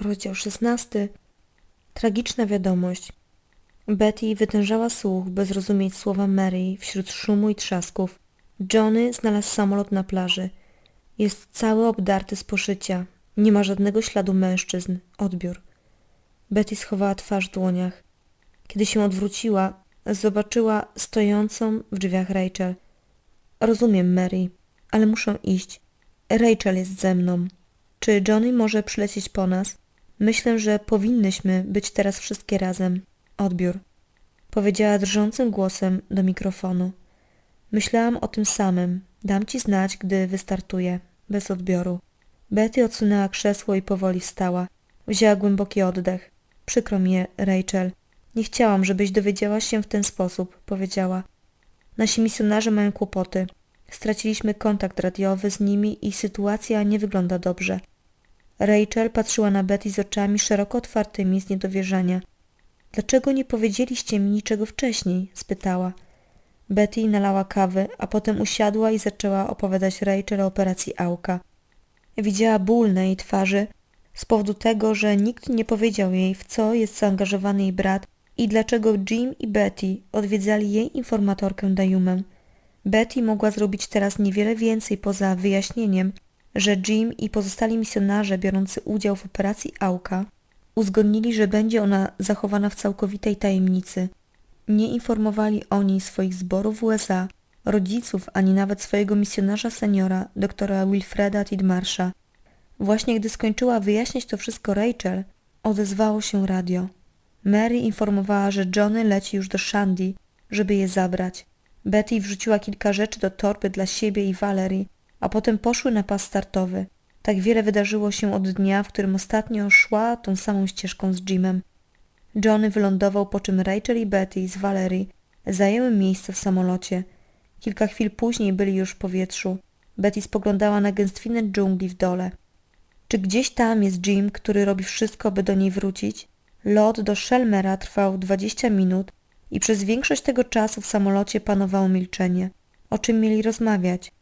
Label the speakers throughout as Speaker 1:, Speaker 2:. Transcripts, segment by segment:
Speaker 1: Rozdział 16. Tragiczna wiadomość. Betty wytężała słuch, by zrozumieć słowa Mary wśród szumu i trzasków. Johnny znalazł samolot na plaży. Jest cały obdarty z poszycia. Nie ma żadnego śladu mężczyzn. Odbiór. Betty schowała twarz w dłoniach. Kiedy się odwróciła, zobaczyła stojącą w drzwiach Rachel. Rozumiem, Mary, ale muszę iść. Rachel jest ze mną. Czy Johnny może przylecieć po nas? Myślę, że powinnyśmy być teraz wszystkie razem. Odbiór. Powiedziała drżącym głosem do mikrofonu. Myślałam o tym samym. Dam ci znać, gdy wystartuję. Bez odbioru. Betty odsunęła krzesło i powoli wstała. Wzięła głęboki oddech. Przykro mi, Rachel. Nie chciałam, żebyś dowiedziała się w ten sposób, powiedziała. Nasi misjonarze mają kłopoty. Straciliśmy kontakt radiowy z nimi i sytuacja nie wygląda dobrze. Rachel patrzyła na Betty z oczami szeroko otwartymi z niedowierzania. Dlaczego nie powiedzieliście mi niczego wcześniej? spytała. Betty nalała kawy, a potem usiadła i zaczęła opowiadać Rachel o operacji Auka. Widziała ból na jej twarzy z powodu tego, że nikt nie powiedział jej, w co jest zaangażowany jej brat i dlaczego Jim i Betty odwiedzali jej informatorkę Dayumę. Betty mogła zrobić teraz niewiele więcej poza wyjaśnieniem, że Jim i pozostali misjonarze biorący udział w operacji Auka uzgodnili, że będzie ona zachowana w całkowitej tajemnicy. Nie informowali o niej swoich zborów w USA, rodziców, ani nawet swojego misjonarza seniora, doktora Wilfreda Tidmarsha. Właśnie gdy skończyła wyjaśniać to wszystko Rachel, odezwało się radio. Mary informowała, że Johnny leci już do Shandy, żeby je zabrać. Betty wrzuciła kilka rzeczy do torby dla siebie i Valerie, a potem poszły na pas startowy. Tak wiele wydarzyło się od dnia, w którym ostatnio szła tą samą ścieżką z Jimem. Johnny wylądował, po czym Rachel i Betty z Valerie zajęły miejsce w samolocie. Kilka chwil później byli już w powietrzu. Betty spoglądała na gęstwinę dżungli w dole. Czy gdzieś tam jest Jim, który robi wszystko, by do niej wrócić? Lot do Shelmera trwał 20 minut i przez większość tego czasu w samolocie panowało milczenie. O czym mieli rozmawiać?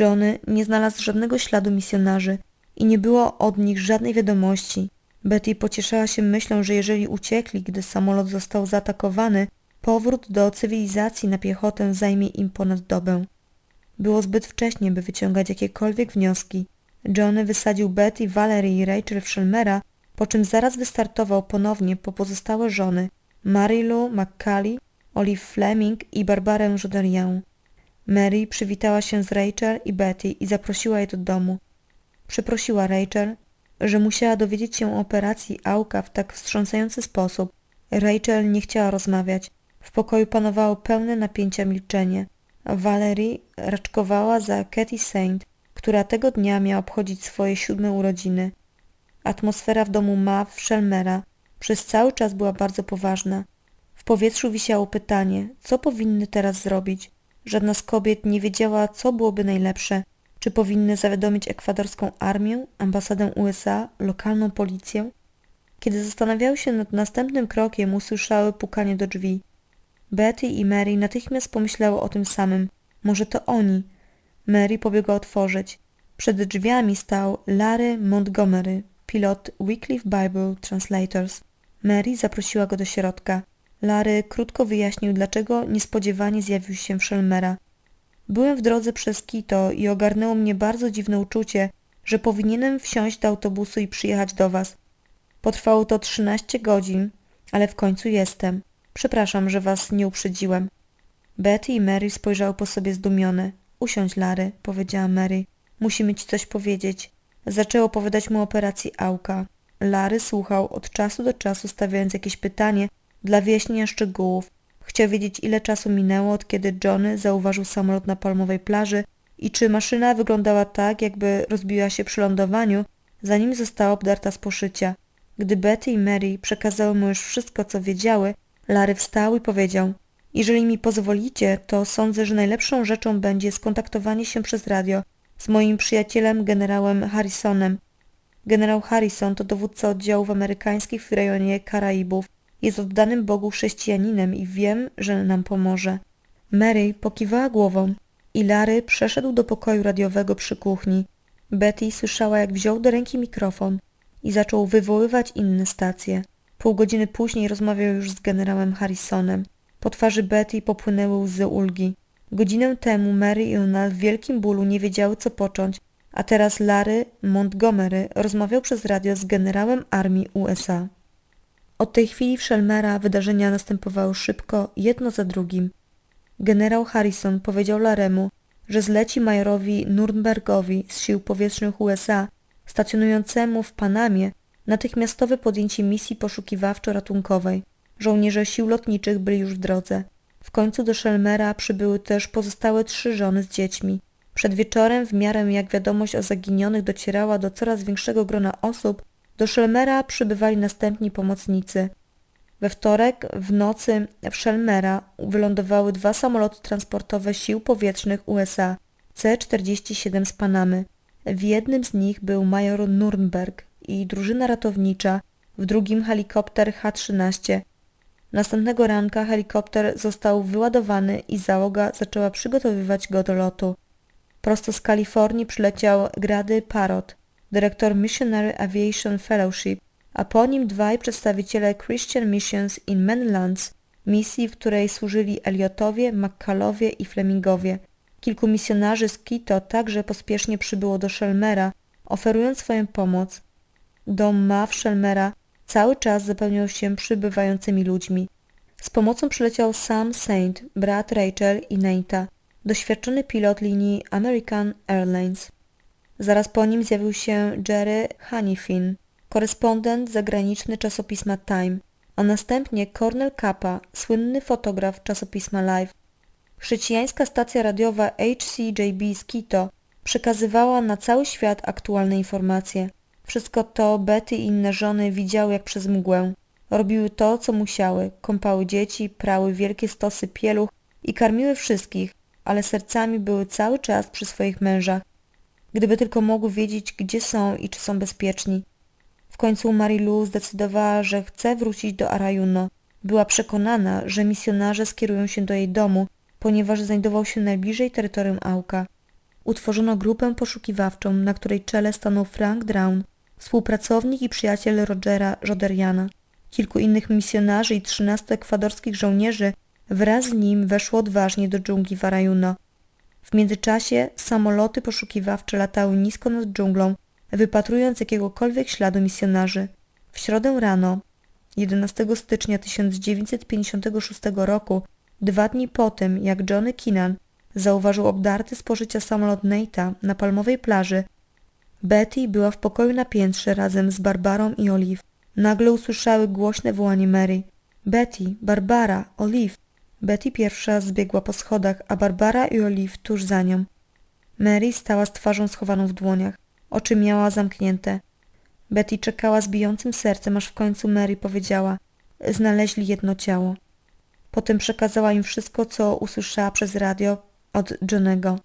Speaker 1: Johnny nie znalazł żadnego śladu misjonarzy i nie było od nich żadnej wiadomości. Betty pocieszała się myślą, że jeżeli uciekli, gdy samolot został zaatakowany, powrót do cywilizacji na piechotę zajmie im ponad dobę. Było zbyt wcześnie, by wyciągać jakiekolwiek wnioski. Johnny wysadził Betty, Valerie i Rachel Shelmera, po czym zaraz wystartował ponownie po pozostałe żony Marilu, McCallie, Olive Fleming i Barbarę Joderię. Mary przywitała się z Rachel i Betty i zaprosiła je do domu. Przeprosiła Rachel, że musiała dowiedzieć się o operacji Auka w tak wstrząsający sposób. Rachel nie chciała rozmawiać. W pokoju panowało pełne napięcia milczenie. Valerie raczkowała za Katy Saint, która tego dnia miała obchodzić swoje siódme urodziny. Atmosfera w domu Mav Shelmera przez cały czas była bardzo poważna. W powietrzu wisiało pytanie, co powinny teraz zrobić. Żadna z kobiet nie wiedziała, co byłoby najlepsze. Czy powinny zawiadomić ekwadorską armię, ambasadę USA, lokalną policję? Kiedy zastanawiały się nad następnym krokiem, usłyszały pukanie do drzwi. Betty i Mary natychmiast pomyślały o tym samym. Może to oni. Mary pobiegła otworzyć. Przed drzwiami stał Larry Montgomery, pilot Wycliffe Bible Translators. Mary zaprosiła go do środka. Larry krótko wyjaśnił, dlaczego niespodziewanie zjawił się w Shelmera. Byłem w drodze przez Kito i ogarnęło mnie bardzo dziwne uczucie, że powinienem wsiąść do autobusu i przyjechać do was. Potrwało to 13 godzin, ale w końcu jestem. Przepraszam, że was nie uprzedziłem. Betty i Mary spojrzały po sobie zdumione. Usiądź, Larry, powiedziała Mary. Musimy ci coś powiedzieć. Zaczęło opowiadać mu o operacji Auka. Larry słuchał od czasu do czasu stawiając jakieś pytanie dla wyjaśnienia szczegółów. Chciał wiedzieć ile czasu minęło od kiedy Johnny zauważył samolot na palmowej plaży i czy maszyna wyglądała tak jakby rozbiła się przy lądowaniu zanim została obdarta z poszycia. Gdy Betty i Mary przekazały mu już wszystko co wiedziały, Larry wstał i powiedział jeżeli mi pozwolicie, to sądzę, że najlepszą rzeczą będzie skontaktowanie się przez radio z moim przyjacielem generałem Harrisonem. Generał Harrison to dowódca oddziałów amerykańskich w rejonie Karaibów. Jest oddanym Bogu chrześcijaninem i wiem, że nam pomoże. Mary pokiwała głową i Larry przeszedł do pokoju radiowego przy kuchni. Betty słyszała, jak wziął do ręki mikrofon i zaczął wywoływać inne stacje. Pół godziny później rozmawiał już z generałem Harrisonem. Po twarzy Betty popłynęły łzy ulgi. Godzinę temu Mary i ona w wielkim bólu nie wiedziały co począć, a teraz Larry Montgomery rozmawiał przez radio z generałem armii USA. Od tej chwili w Shelmera wydarzenia następowały szybko, jedno za drugim. Generał Harrison powiedział Laremu, że zleci majorowi Nürnbergowi z sił powietrznych USA, stacjonującemu w Panamie, natychmiastowe podjęcie misji poszukiwawczo-ratunkowej. Żołnierze sił lotniczych byli już w drodze. W końcu do Szelmera przybyły też pozostałe trzy żony z dziećmi. Przed wieczorem, w miarę jak wiadomość o zaginionych docierała do coraz większego grona osób, do Szelmera przybywali następni pomocnicy. We wtorek w nocy w Szelmera wylądowały dwa samoloty transportowe sił powietrznych USA C-47 z Panamy. W jednym z nich był major Nürnberg i drużyna ratownicza, w drugim helikopter H-13. Następnego ranka helikopter został wyładowany i załoga zaczęła przygotowywać go do lotu. Prosto z Kalifornii przyleciał Grady Parrott, dyrektor Missionary Aviation Fellowship, a po nim dwaj przedstawiciele Christian Missions in Many Lands, misji, w której służyli Eliotowie, McCallowie i Flemingowie. Kilku misjonarzy z Quito także pospiesznie przybyło do Shelmera, oferując swoją pomoc. Dom Maw Shelmera cały czas zapełniał się przybywającymi ludźmi. Z pomocą przyleciał Sam Saint, brat Rachel i Nate'a, doświadczony pilot linii American Airlines. Zaraz po nim zjawił się Jerry Hanifin, korespondent zagraniczny czasopisma Time, a następnie Cornel Kappa, słynny fotograf czasopisma Live. Chrześcijańska stacja radiowa HCJB z Quito przekazywała na cały świat aktualne informacje. Wszystko to Betty i inne żony widziały jak przez mgłę. Robiły to, co musiały, kąpały dzieci, prały wielkie stosy pieluch i karmiły wszystkich, ale sercami były cały czas przy swoich mężach. Gdyby tylko mogły wiedzieć, gdzie są i czy są bezpieczni. W końcu Marilu zdecydowała, że chce wrócić do Arayuno. Była przekonana, że misjonarze skierują się do jej domu, ponieważ znajdował się najbliżej terytorium Auka. Utworzono grupę poszukiwawczą, na której czele stanął Frank Drown, współpracownik i przyjaciel Rogera Joderiana. Kilku innych misjonarzy i trzynastu ekwadorskich żołnierzy wraz z nim weszło odważnie do dżungli w Arayuno. W międzyczasie samoloty poszukiwawcze latały nisko nad dżunglą, wypatrując jakiegokolwiek śladu misjonarzy. W środę rano, 11 stycznia 1956 roku, dwa dni po tym, jak Johnny Keenan zauważył obdarty z pożycia samolot Nate'a na palmowej plaży, Betty była w pokoju na piętrze razem z Barbarą i Olive. Nagle usłyszały głośne wołanie Mary. Betty, Barbara, Olive. Betty pierwsza zbiegła po schodach, a Barbara i Olive tuż za nią. Mary stała z twarzą schowaną w dłoniach. Oczy miała zamknięte. Betty czekała z bijącym sercem, aż w końcu Mary powiedziała Znaleźli jedno ciało. Potem przekazała im wszystko, co usłyszała przez radio od Johnego.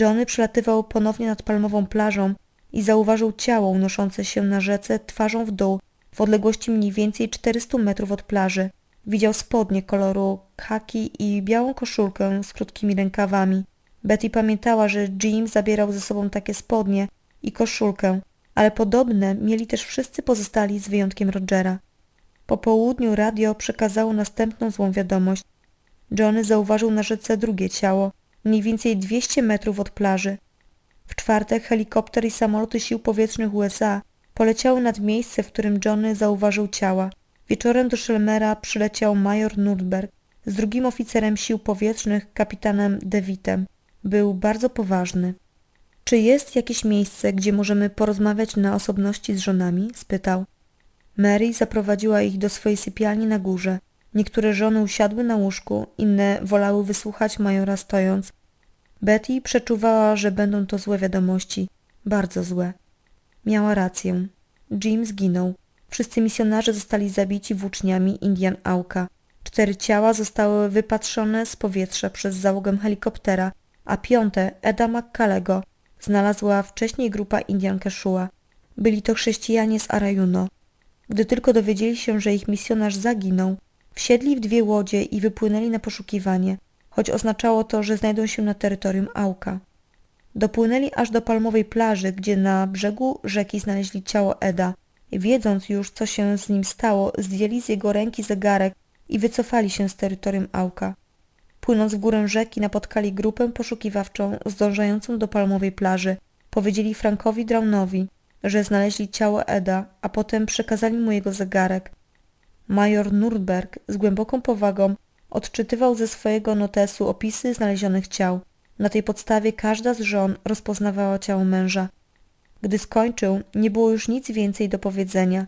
Speaker 1: Johnny przelatywał ponownie nad palmową plażą i zauważył ciało unoszące się na rzece twarzą w dół w odległości mniej więcej 400 metrów od plaży. Widział spodnie koloru khaki i białą koszulkę z krótkimi rękawami. Betty pamiętała, że Jim zabierał ze sobą takie spodnie i koszulkę, ale podobne mieli też wszyscy pozostali z wyjątkiem Rogera. Po południu radio przekazało następną złą wiadomość. Johnny zauważył na rzece drugie ciało, mniej więcej 200 metrów od plaży. W czwartek helikopter i samoloty sił powietrznych USA poleciały nad miejsce, w którym Johnny zauważył ciała. Wieczorem do Szelmera przyleciał major Nürnberg z drugim oficerem sił powietrznych, kapitanem Dewitem. Był bardzo poważny. Czy jest jakieś miejsce, gdzie możemy porozmawiać na osobności z żonami? spytał. Mary zaprowadziła ich do swojej sypialni na górze. Niektóre żony usiadły na łóżku, inne wolały wysłuchać majora stojąc. Betty przeczuwała, że będą to złe wiadomości. Bardzo złe. Miała rację. Jim zginął. Wszyscy misjonarze zostali zabici włóczniami Indian Auka. Cztery ciała zostały wypatrzone z powietrza przez załogę helikoptera, a piąte, Eda McCallego, znalazła wcześniej grupa Indian Keshua. Byli to chrześcijanie z Arayuno. Gdy tylko dowiedzieli się, że ich misjonarz zaginął, wsiedli w dwie łodzie i wypłynęli na poszukiwanie, choć oznaczało to, że znajdą się na terytorium Auka. Dopłynęli aż do palmowej plaży, gdzie na brzegu rzeki znaleźli ciało Eda wiedząc już, co się z nim stało, zdjęli z jego ręki zegarek i wycofali się z terytorium Auka. Płynąc w górę rzeki napotkali grupę poszukiwawczą zdążającą do palmowej plaży. Powiedzieli Frankowi Drownowi, że znaleźli ciało Eda, a potem przekazali mu jego zegarek. Major Nurberg z głęboką powagą odczytywał ze swojego notesu opisy znalezionych ciał. Na tej podstawie każda z żon rozpoznawała ciało męża. Gdy skończył, nie było już nic więcej do powiedzenia.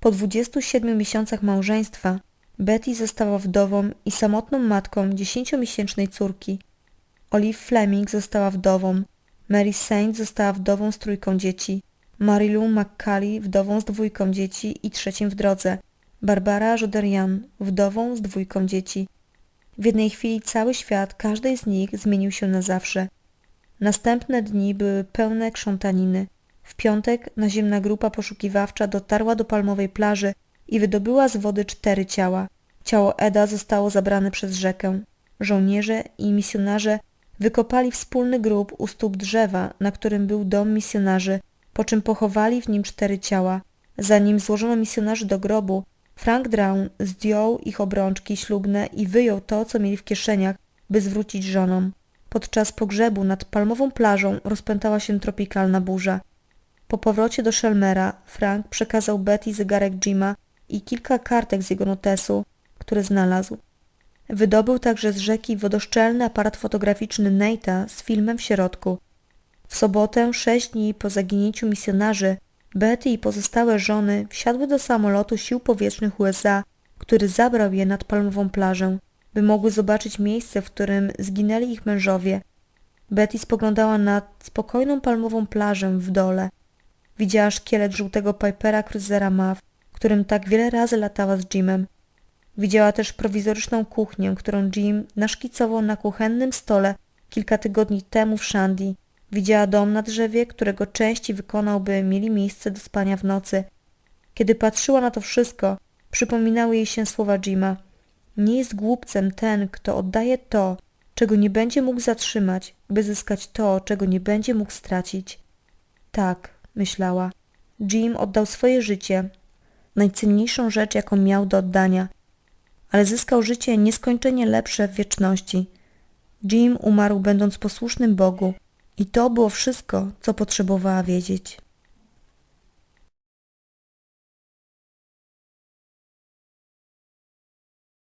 Speaker 1: Po 27 miesiącach małżeństwa Betty została wdową i samotną matką dziesięciomiesięcznej córki. Olive Fleming została wdową. Mary Saint została wdową z trójką dzieci. Marilu McCallie wdową z dwójką dzieci i trzecim w drodze. Barbara Joderian wdową z dwójką dzieci. W jednej chwili cały świat każdej z nich zmienił się na zawsze. Następne dni były pełne krzątaniny. W piątek naziemna grupa poszukiwawcza dotarła do palmowej plaży i wydobyła z wody cztery ciała. Ciało Eda zostało zabrane przez rzekę. Żołnierze i misjonarze wykopali wspólny grób u stóp drzewa, na którym był dom misjonarzy, po czym pochowali w nim cztery ciała. Zanim złożono misjonarzy do grobu, Frank Drown zdjął ich obrączki ślubne i wyjął to, co mieli w kieszeniach, by zwrócić żonom. Podczas pogrzebu nad palmową plażą rozpętała się tropikalna burza. Po powrocie do Shelmera Frank przekazał Betty zegarek Jima i kilka kartek z jego notesu, które znalazł. Wydobył także z rzeki wodoszczelny aparat fotograficzny Nate'a z filmem w środku. W sobotę, sześć dni po zaginięciu misjonarzy, Betty i pozostałe żony wsiadły do samolotu sił powietrznych USA, który zabrał je nad palmową plażę, by mogły zobaczyć miejsce, w którym zginęli ich mężowie. Betty spoglądała na spokojną palmową plażę w dole. Widziała szkielet żółtego Pipera Cruisera MAV, którym tak wiele razy latała z Jimem. Widziała też prowizoryczną kuchnię, którą Jim naszkicował na kuchennym stole kilka tygodni temu w Shandy. Widziała dom na drzewie, którego części wykonał, by mieli miejsce do spania w nocy. Kiedy patrzyła na to wszystko, przypominały jej się słowa Jima. Nie jest głupcem ten, kto oddaje to, czego nie będzie mógł zatrzymać, by zyskać to, czego nie będzie mógł stracić. Tak, myślała. Jim oddał swoje życie, najcenniejszą rzecz, jaką miał do oddania, ale zyskał życie nieskończenie lepsze w wieczności. Jim umarł będąc posłusznym Bogu i to było wszystko, co potrzebowała wiedzieć.